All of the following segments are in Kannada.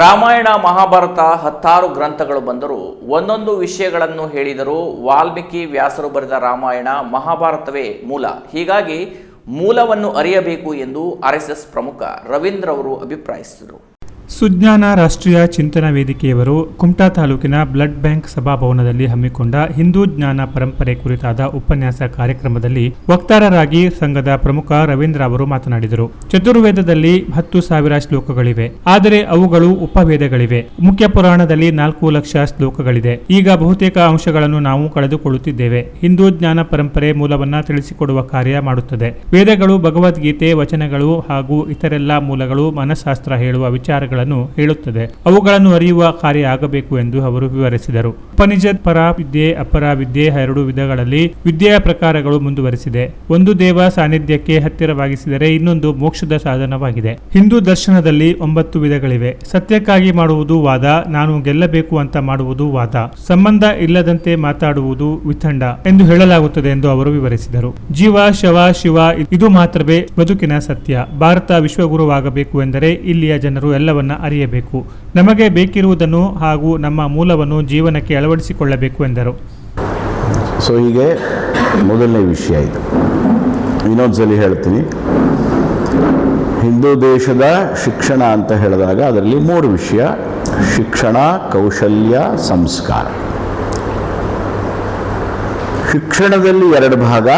ರಾಮಾಯಣ ಮಹಾಭಾರತ ಹತ್ತಾರು ಗ್ರಂಥಗಳು ಬಂದರೂ ಒಂದೊಂದು ವಿಷಯಗಳನ್ನು ಹೇಳಿದರೂ ವಾಲ್ಮೀಕಿ ವ್ಯಾಸರು ಬರೆದ ರಾಮಾಯಣ ಮಹಾಭಾರತವೇ ಮೂಲ. ಹೀಗಾಗಿ ಮೂಲವನ್ನು ಅರಿಯಬೇಕು ಎಂದು ಆರ್ ಎಸ್ ಎಸ್ ಪ್ರಮುಖ ರವೀಂದ್ರ ಅವರು ಅಭಿಪ್ರಾಯಿಸಿದರು. ಸುಜ್ಞಾನ ರಾಷ್ಟ್ರೀಯ ಚಿಂತನಾ ವೇದಿಕೆಯವರು ಕುಮಟಾ ತಾಲೂಕಿನ ಬ್ಲಡ್ ಬ್ಯಾಂಕ್ ಸಭಾಭವನದಲ್ಲಿ ಹಮ್ಮಿಕೊಂಡ ಹಿಂದೂ ಜ್ಞಾನ ಪರಂಪರೆ ಕುರಿತಾದ ಉಪನ್ಯಾಸ ಕಾರ್ಯಕ್ರಮದಲ್ಲಿ ವಕ್ತಾರರಾಗಿ ಸಂಘದ ಪ್ರಮುಖ ರವೀಂದ್ರ ಅವರು ಮಾತನಾಡಿದರು. ಚತುರ್ವೇದದಲ್ಲಿ ಹತ್ತು ಸಾವಿರ ಶ್ಲೋಕಗಳಿವೆ. ಆದರೆ ಅವುಗಳು ಉಪವೇದಗಳಿವೆ. ಮುಖ್ಯ ಪುರಾಣದಲ್ಲಿ ನಾಲ್ಕು ಲಕ್ಷ ಶ್ಲೋಕಗಳಿದೆ. ಈಗ ಬಹುತೇಕ ಅಂಶಗಳನ್ನು ನಾವು ಕಳೆದುಕೊಳ್ಳುತ್ತಿದ್ದೇವೆ. ಹಿಂದೂ ಜ್ಞಾನ ಪರಂಪರೆ ಮೂಲವನ್ನ ತಿಳಿಸಿಕೊಡುವ ಕಾರ್ಯ ಮಾಡುತ್ತದೆ. ವೇದಗಳು, ಭಗವದ್ಗೀತೆ, ವಚನಗಳು ಹಾಗೂ ಇತರೆಲ್ಲ ಮೂಲಗಳು ಮನಃಶಾಸ್ತ್ರ ಹೇಳುವ ಹೇಳುತ್ತದೆ. ಅವುಗಳನ್ನು ಅರಿಯುವ ಕಾರ್ಯ ಆಗಬೇಕು ಎಂದು ಅವರು ವಿವರಿಸಿದರು. ಉಪನಿಷತ್ ಪರ ವಿದ್ಯೆ ಅಪರ ವಿದ್ಯೆ ಎರಡು ವಿಧಗಳಲ್ಲಿ ವಿದ್ಯೆಯ ಪ್ರಕಾರಗಳು ಮುಂದುವರೆಸಿದೆ. ಒಂದು ದೇವ ಸಾನ್ನಿಧ್ಯಕ್ಕೆ ಹತ್ತಿರವಾಗಿಸಿದರೆ ಇನ್ನೊಂದು ಮೋಕ್ಷದ ಸಾಧನವಾಗಿದೆ. ಹಿಂದೂ ದರ್ಶನದಲ್ಲಿ ಒಂಬತ್ತು ವಿಧಗಳಿವೆ. ಸತ್ಯಕ್ಕಾಗಿ ಮಾಡುವುದು ವಾದ, ನಾನು ಗೆಲ್ಲಬೇಕು ಅಂತ ಮಾಡುವುದು ವಾದ. ಸಂಬಂಧ ಇಲ್ಲದಂತೆ ಮಾತಾಡುವುದು ವಿಥಂಡ ಎಂದು ಹೇಳಲಾಗುತ್ತದೆ ಎಂದು ಅವರು ವಿವರಿಸಿದರು. ಜೀವ, ಶವ, ಶಿವ, ಇದು ಮಾತ್ರವೇ ಬದುಕಿನ ಸತ್ಯ. ಭಾರತ ವಿಶ್ವಗುರುವಾಗಬೇಕು ಎಂದರೆ ಇಲ್ಲಿಯ ಜನರು ಎಲ್ಲವನ್ನ ಅರಿಯಬೇಕು. ನಮಗೆ ಬೇಕಿರುವುದನ್ನು ಹಾಗೂ ನಮ್ಮ ಮೂಲವನ್ನು ಜೀವನಕ್ಕೆ ಅಳವಡಿಸಿಕೊಳ್ಳಬೇಕು ಎಂದರು. ಸೊ ಹೀಗೆ ಮೊದಲನೇ ವಿಷಯ ಇದು. ಇನ್ನೊಂದ್ಸಲಿ ಹೇಳ್ತೀನಿ. ಹಿಂದೂ ದೇಶದ ಶಿಕ್ಷಣ ಅಂತ ಹೇಳಿದಾಗ ಅದರಲ್ಲಿ ಮೂರು ವಿಷಯ. ಶಿಕ್ಷಣ, ಕೌಶಲ್ಯ, ಸಂಸ್ಕಾರ. ಶಿಕ್ಷಣದಲ್ಲಿ ಎರಡು ಭಾಗ,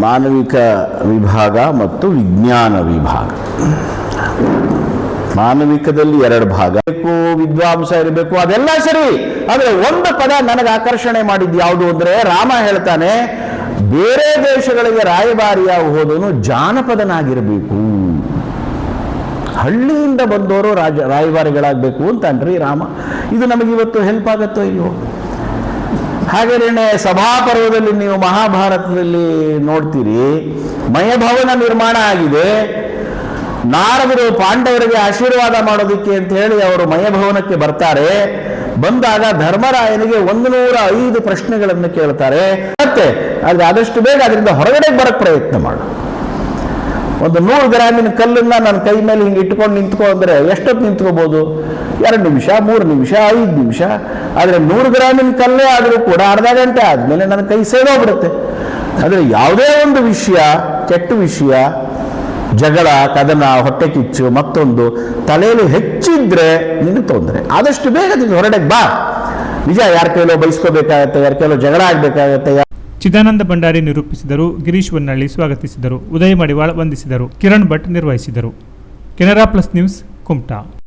ಮಾನವಿಕ ವಿಭಾಗ ಮತ್ತು ವಿಜ್ಞಾನ ವಿಭಾಗ. ಮಾನವಿಕದಲ್ಲಿ ಎರಡು ಭಾಗ. ಬೇಕು, ವಿದ್ವಾಂಸ ಇರಬೇಕು, ಅದೆಲ್ಲ ಸರಿ. ಆದರೆ ಒಂದು ಪದ ನನಗೆ ಆಕರ್ಷಣೆ ಮಾಡಿದ್ದು ಯಾವುದು ಅಂದ್ರೆ ರಾಮ ಹೇಳ್ತಾನೆ, ಬೇರೆ ದೇಶಗಳಿಗೆ ರಾಯಭಾರಿಯಾಗಿ ಹೋದನು ಜಾನಪದನಾಗಿರಬೇಕು. ಹಳ್ಳಿಯಿಂದ ಬಂದವರು ರಾಜ, ರಾಯಭಾರಿಗಳಾಗಬೇಕು ಅಂತನ್ರಿ ರಾಮ. ಇದು ನಮಗೆ ಇವತ್ತು ಹೆಲ್ಪ್ ಆಗತ್ತೋ ಇಲ್ಲೋ ಹಾಗೇನೆ ಸಭಾಪರ್ವದಲ್ಲಿ ನೀವು ಮಹಾಭಾರತದಲ್ಲಿ ನೋಡ್ತೀರಿ, ಮಯಭವನ ನಿರ್ಮಾಣ ಆಗಿದೆ. ನಾರದರು ಪಾಂಡವರಿಗೆ ಆಶೀರ್ವಾದ ಮಾಡೋದಕ್ಕೆ ಅಂತ ಹೇಳಿ ಅವರು ಮಯಭವನಕ್ಕೆ ಬರ್ತಾರೆ. ಬಂದಾಗ ಧರ್ಮರಾಯನಿಗೆ ಒಂದು ನೂರ ಐದು ಪ್ರಶ್ನೆಗಳನ್ನು ಕೇಳ್ತಾರೆ. ಮತ್ತೆ ಆದರೆ ಆದಷ್ಟು ಬೇಗ ಅದರಿಂದ ಹೊರಗಡೆ ಬರಕ್ಕೆ ಪ್ರಯತ್ನ ಮಾಡು. ಒಂದು ನೂರು ಗ್ರಾಮಿನ ಕಲ್ಲನ್ನ ನನ್ನ ಕೈ ಮೇಲೆ ಹಿಂಗೆ ಇಟ್ಕೊಂಡು ನಿಂತ್ಕೊ ಅಂದ್ರೆ ಎಷ್ಟೊತ್ತು ನಿಂತ್ಕೋಬೋದು? ಎರಡು ನಿಮಿಷ, ಮೂರು ನಿಮಿಷ, ಐದು ನಿಮಿಷ. ಆದರೆ ನೂರು ಗ್ರಾಮಿನ ಕಲ್ಲೇ ಆದರೂ ಕೂಡ ಅರ್ಧ ಗಂಟೆ ಆದಮೇಲೆ ನನ್ನ ಕೈ ಸೇದೋಗ್ಬಿಡುತ್ತೆ. ಆದರೆ ಯಾವುದೇ ಒಂದು ವಿಷಯ, ಕೆಟ್ಟ ವಿಷಯ ಜಗಳ, ಕದನ ಹೊಟ್ಟೆ ಕಿಚ್ಚು ಮತ್ತೊಂದು. ತಲೆಯಲ್ಲಿ ಹೆಚ್ಚಿದ್ರೆ ನಿನ್ನ ತೊಂದರೆ. ಆದಷ್ಟು ಬೇಗ ನೀನು ಹೊರಡೆಗೆ ಬಾ. ನಿಜ, ಯಾರ ಕೈಲೋ ಬಯಸ್ಕೋಬೇಕಾಗತ್ತೆ ಯಾರ ಕೈಲೋ ಜಗಳ ಆಗ್ಬೇಕಾಗತ್ತೆ ಚಿದಾನಂದ ಭಂಡಾರಿ ನಿರೂಪಿಸಿದರು, ಗಿರೀಶ್ ವನ್ನಳ್ಳಿ ಸ್ವಾಗತಿಸಿದರು, ಉದಯ ಮಡಿವಾಳ ವಂದಿಸಿದರು, ಕಿರಣ್ ಭಟ್ ನಿರ್ವಹಿಸಿದರು. Canara plus news, Kumta.